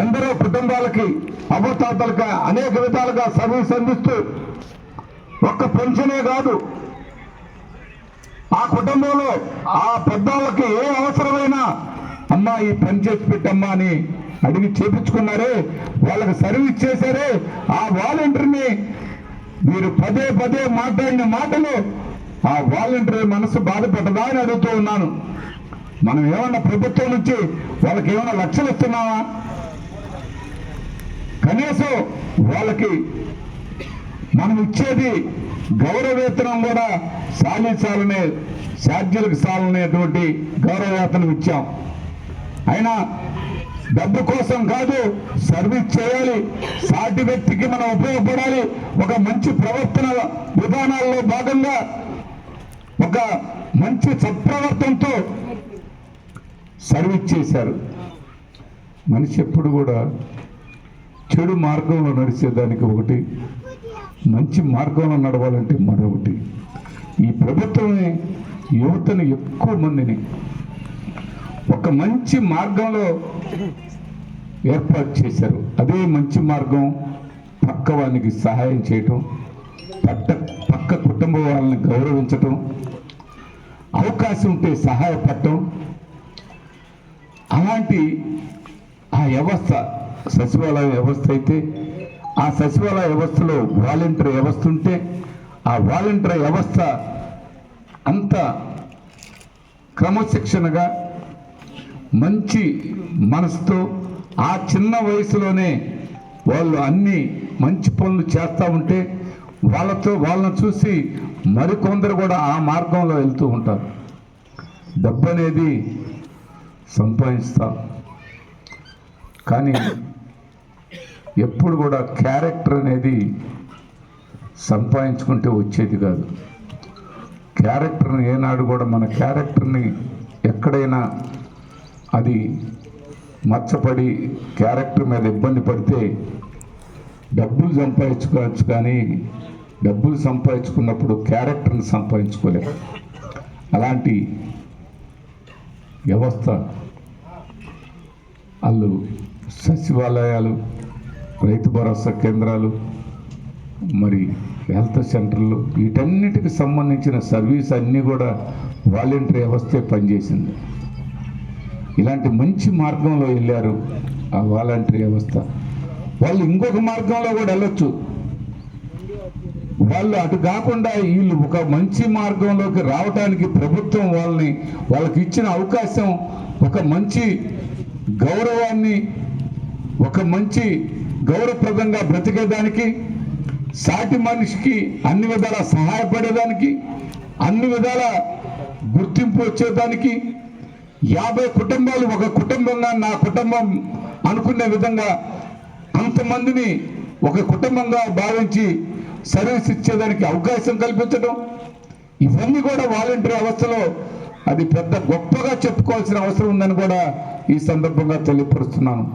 ఎందరో కుటుంబాలకి అవతాతలుగా అనేక విధాలుగా సర్వీస్ అందిస్తూ ఒక్క పెన్షనే కాదు ఆ కుటుంబంలో ఆ పెద్దవాళ్ళకి ఏ అవసరమైనా అమ్మా ఈ పని చేసి పెట్టమ్మా అని అడిగి చేపించుకున్నారే వాళ్ళకి సర్వీస్ చేశారే ఆ వాలంటీర్ని మీరు పదే పదే మాట్లాడిన మాటలు ఆ వాలంటీర్ మనసు బాధపడదా అని అడుగుతూ ఉన్నాను. మనం ఏమన్నా ప్రభుత్వం నుంచి వాళ్ళకి ఏమైనా లక్షలు ఇస్తున్నావా? కనీసం వాళ్ళకి మనం ఇచ్చేది గౌరవేతనం కూడా సాధించాలనే సాధ్యులకు సాలనేటువంటి గౌరవవేతనం ఇచ్చాం. అయినా డబ్బు కోసం కాదు సర్వీస్ చేయాలి సాటి వ్యక్తికి మనం ఉపయోగపడాలి ఒక మంచి ప్రవర్తన విధానాల్లో భాగంగా ఒక మంచి సత్ప్రవర్తనతో సర్వీస్ చేశారు. మనిషి ఎప్పుడు కూడా చెడు మార్గంలో నడిచేదానికి ఒకటి మంచి మార్గంలో నడవాలంటే మరొకటి. ఈ ప్రభుత్వమే యువతను ఎక్కువ మందిని ఒక మంచి మార్గంలో ఏర్పాటు చేశారు. అదే మంచి మార్గం పక్క వానికి సహాయం చేయటం పట్ట పక్క కుటుంబ వాళ్ళని గౌరవించటం అవకాశం ఉంటే సహాయపడటం. అలాంటి ఆ వ్యవస్థ సచివాలయ వ్యవస్థ అయితే ఆ సచివాలయ వ్యవస్థలో వాలంటీర్ వ్యవస్థ ఉంటే ఆ వాలంటీర్ వ్యవస్థ అంత క్రమశిక్షణగా మంచి మనసుతో ఆ చిన్న వయసులోనే వాళ్ళు అన్ని మంచి పనులు చేస్తూ ఉంటే వాళ్ళతో వాళ్ళని చూసి మరికొందరు కూడా ఆ మార్గంలో వెళ్తూ ఉంటారు. డబ్బు అనేది సంపాదిస్తాం. కానీ ఎప్పుడు కూడా క్యారెక్టర్ అనేది సంపాదించుకుంటే వచ్చేది కాదు. క్యారెక్టర్ని ఏనాడు కూడా మన క్యారెక్టర్ని ఎక్కడైనా అది మచ్చపడి క్యారెక్టర్ మీద ఇబ్బంది పడితే డబ్బులు సంపాదించుకోవచ్చు కానీ డబ్బులు సంపాదించుకున్నప్పుడు క్యారెక్టర్ని సంపాదించుకోలేము. అలాంటి వ్యవస్థ. వాళ్ళు సచివాలయాలు రైతు భరోసా కేంద్రాలు మరి హెల్త్ సెంటర్లు వీటన్నిటికి సంబంధించిన సర్వీస్ అన్నీ కూడా వాలంటీర్ వ్యవస్థే పనిచేసింది. ఇలాంటి మంచి మార్గంలో వెళ్ళారు ఆ వాలంటీర్ వ్యవస్థ. వాళ్ళు ఇంకొక మార్గంలో కూడా వెళ్ళొచ్చు. వాళ్ళు అటు కాకుండా వీళ్ళు ఒక మంచి మార్గంలోకి రావడానికి ప్రభుత్వం వాళ్ళని వాళ్ళకి ఇచ్చిన అవకాశం ఒక మంచి గౌరవాన్ని ఒక మంచి గౌరవప్రదంగా బ్రతికేదానికి సాటి మనిషికి అన్ని విధాల సహాయపడేదానికి అన్ని విధాల గుర్తింపు వచ్చేదానికి యాభై కుటుంబాలు ఒక కుటుంబంగా నా కుటుంబం అనుకునే విధంగా అంతమందిని ఒక కుటుంబంగా భావించి సర్వీస్ ఇచ్చేదానికి అవకాశం కల్పించడం ఇవన్నీ కూడా వాలంటీర్ వ్యవస్థలో అది పెద్ద గొప్పగా చెప్పుకోవాల్సిన అవసరం ఉందని కూడా ఈ సందర్భంగా తెలియపరుస్తున్నాను.